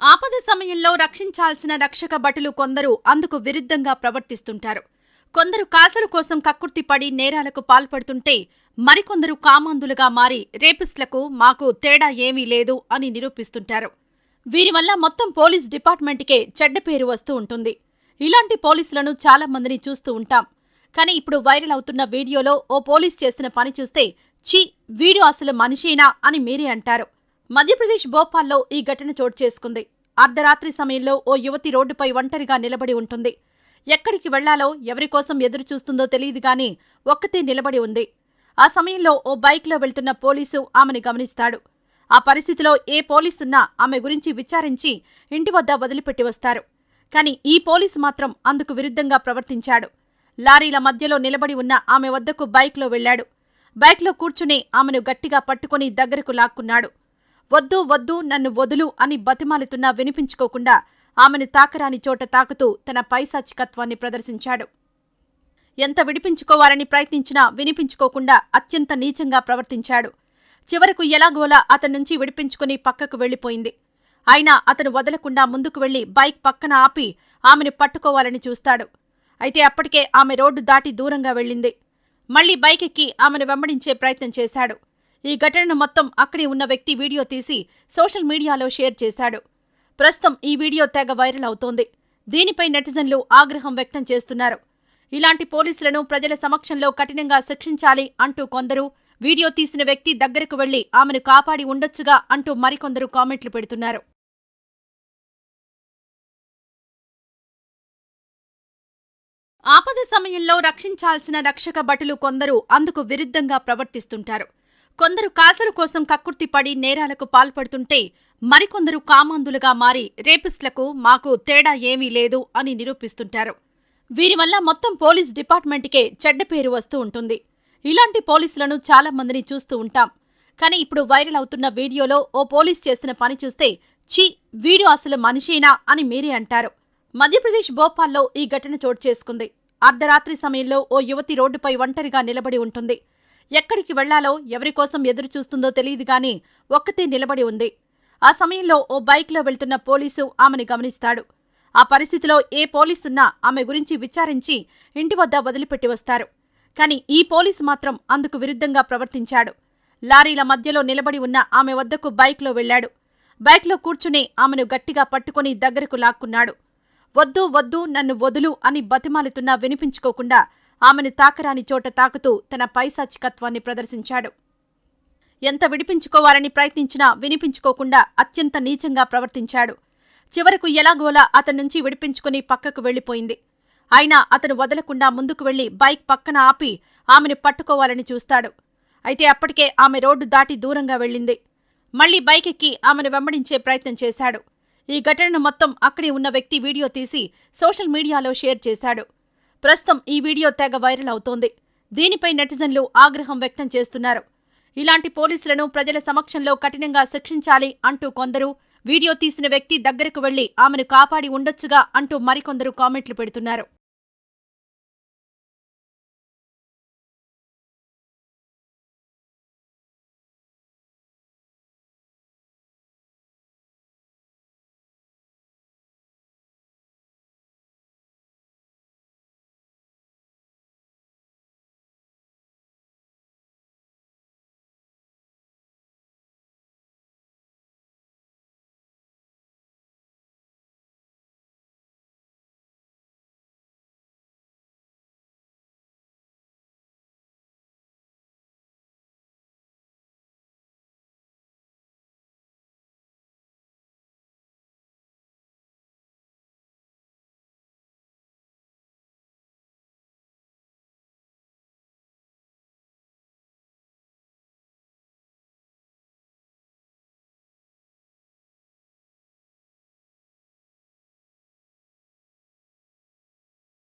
ఆపద సమయంలో రక్షించాల్సిన రక్షక భటులు కొందరు అందుకు విరుద్ధంగా ప్రవర్తిస్తుంటారు. కొందరు కాసుల కోసం కక్కుర్తి పడి నేరాలకు పాల్పడుతుంటే మరికొందరు కామాంధులుగా మారి రేపిస్టులకు మాకు తేడా ఏమీ లేదు అని నిరూపిస్తుంటారు. వీరి వల్ల మొత్తం పోలీస్ డిపార్ట్మెంట్కే చెడ్డ పేరు వస్తూ ఉంటుంది. ఇలాంటి పోలీసులను చాలా మందిని చూస్తూ ఉంటాం. కానీ ఇప్పుడు వైరల్ అవుతున్న వీడియోలో ఓ పోలీస్ చేసిన పని చూస్తే ఛీ వీడు అసలు మనిషేనా అని మీరే అంటారు. మధ్యప్రదేశ్ భోపాల్లో ఈ ఘటన చోటు చేసుకుంది. అర్ధరాత్రి సమయంలో ఓ యువతి రోడ్డుపై ఒంటరిగా నిలబడి ఉంటుంది. ఎక్కడికి వెళ్ళాలో ఎవరికోసం ఎదురుచూస్తుందో ఎదురు చూస్తుందో తెలియదు గాని ఒక్కతే నిలబడి ఉంది. ఆ సమయంలో ఓ బైక్లో వెళ్తున్న పోలీసు ఆమెను గమనిస్తాడు. ఆ పరిస్థితిలో ఏ పోలీసున్నా ఆమె గురించి విచారించి ఇంటి వద్ద వదిలిపెట్టి వస్తారు. కాని ఈ పోలీసు మాత్రం అందుకు విరుద్ధంగా ప్రవర్తించాడు. లారీల మధ్యలో నిలబడి ఉన్న ఆమె వద్దకు బైక్లో వెళ్ళాడు బైక్లో కూర్చుని ఆమెను గట్టిగా పట్టుకుని దగ్గరకు లాక్కున్నాడు. వద్దు వద్దు నన్ను వదులు అని బతిమాలుతున్నా వినిపించుకోకుండా ఆమెను తాకరాని చోట తాకుతూ తన పైశాచికత్వాన్ని ప్రదర్శించాడు. ఎంత విడిపించుకోవాలని ప్రయత్నించినా వినిపించుకోకుండా అత్యంత నీచంగా ప్రవర్తించాడు. చివరకు ఎలాగోలా అతని నుంచి విడిపించుకుని పక్కకు వెళ్ళిపోయింది అయినా అతను వదలకుండా ముందుకు వెళ్ళి బైక్ పక్కన ఆపి ఆమెను పట్టుకోవాలని చూస్తాడు. అయితే అప్పటికే ఆమె రోడ్డు దాటి దూరంగా వెళ్ళింది. మళ్ళీ బైక్ ఎక్కి ఆమెను వెంబడించే ప్రయత్నం చేశాడు. ఈ ఘటనను మొత్తం అక్కడే ఉన్న వ్యక్తి వీడియో తీసి సోషల్ మీడియాలో షేర్ చేశాడు. ప్రస్తుతం ఈ వీడియో తెగ వైరల్ అవుతోంది. దీనిపై నెటిజన్లు ఆగ్రహం వ్యక్తం చేస్తున్నారు. ఇలాంటి పోలీసులను ప్రజల సమక్షంలో కఠినంగా శిక్షించాలి అంటూ కొందరు వీడియో తీసిన వ్యక్తి దగ్గరకు వెళ్ళి ఆమెను కాపాడి ఉండొచ్చుగా అంటూ మరికొందరు కామెంట్లు పెడుతున్నారు. ఆపద సమయంలో రక్షించాల్సిన రక్షక భటులు కొందరు అందుకు విరుద్ధంగా ప్రవర్తిస్తుంటారు. కొందరు కాసుల కోసం కక్కుర్తి పడి నేరాలకు పాల్పడుతుంటే మరికొందరు కామాంధులుగా మారి రేపిస్టులకు మాకు తేడా ఏమీ లేదు అని నిరూపిస్తుంటారు. వీరి వల్ల మొత్తం పోలీస్ డిపార్ట్మెంట్కే చెడ్డ పేరు వస్తూ ఉంటుంది. ఇలాంటి పోలీసులను చాలా మందిని చూస్తూ ఉంటాం. కానీ ఇప్పుడు వైరల్ అవుతున్న వీడియోలో ఓ పోలీస్ చేసిన పని చూస్తే ఛీ వీడు అసలు మనిషేనా అని మీరే అంటారు. మధ్యప్రదేశ్ భోపాల్లో ఈ ఘటన చోటు చేసుకుంది. అర్ధరాత్రి సమయంలో ఓ యువతి రోడ్డుపై ఒంటరిగా నిలబడి ఉంటుంది. ఎక్కడికి వెళ్ళాలో ఎవరికోసం ఎదురు చూస్తుందో తెలియదు గాని ఒక్కతే నిలబడి ఉంది. ఆ సమయంలో ఓ బైక్లో వెళ్తున్న పోలీసు ఆమెని గమనిస్తాడు. ఆ పరిస్థితిలో ఏ పోలీసున్నా ఆమె గురించి విచారించి ఇంటి వద్ద వదిలిపెట్టి వస్తారు. కాని ఈ పోలీసు మాత్రం అందుకు విరుద్ధంగా ప్రవర్తించాడు. లారీల మధ్యలో నిలబడి ఉన్న ఆమె వద్దకు బైక్లో వెళ్ళాడు బైక్లో కూర్చుని ఆమెను గట్టిగా పట్టుకుని దగ్గరకు లాక్కున్నాడు. వద్దు వద్దు నన్ను వదులు అని బతిమాలుతున్నా వినిపించుకోకుండా ఆమెను తాకరాని చోట తాకుతూ తన పైశాచికత్వాన్ని ప్రదర్శించాడు. ఎంత విడిపించుకోవాలని ప్రయత్నించినా వినిపించుకోకుండా అత్యంత నీచంగా ప్రవర్తించాడు. చివరకు ఎలాగోలా అతని నుంచి విడిపించుకుని పక్కకు వెళ్ళిపోయింది అయినా అతను వదలకుండా ముందుకు వెళ్ళి బైక్ పక్కన ఆపి ఆమెను పట్టుకోవాలని చూస్తాడు. అయితే అప్పటికే ఆమె రోడ్డు దాటి దూరంగా వెళ్ళింది. మళ్ళీ బైక్ ఎక్కి ఆమెను వెంబడించే ప్రయత్నం చేశాడు. ఈ ఘటనను మొత్తం అక్కడే ఉన్న వ్యక్తి వీడియో తీసి సోషల్ మీడియాలో షేర్ చేశాడు. ప్రస్తుతం ఈ వీడియో తెగ వైరల్ అవుతోంది. దీనిపై నెటిజన్లు ఆగ్రహం వ్యక్తం చేస్తున్నారు. ఇలాంటి పోలీసులను ప్రజల సమక్షంలో కఠినంగా శిక్షించాలి అంటూ కొందరు వీడియో తీసిన వ్యక్తి దగ్గరకు వెళ్ళి ఆమెను కాపాడి ఉండొచ్చుగా అంటూ మరికొందరు కామెంట్లు పెడుతున్నారు.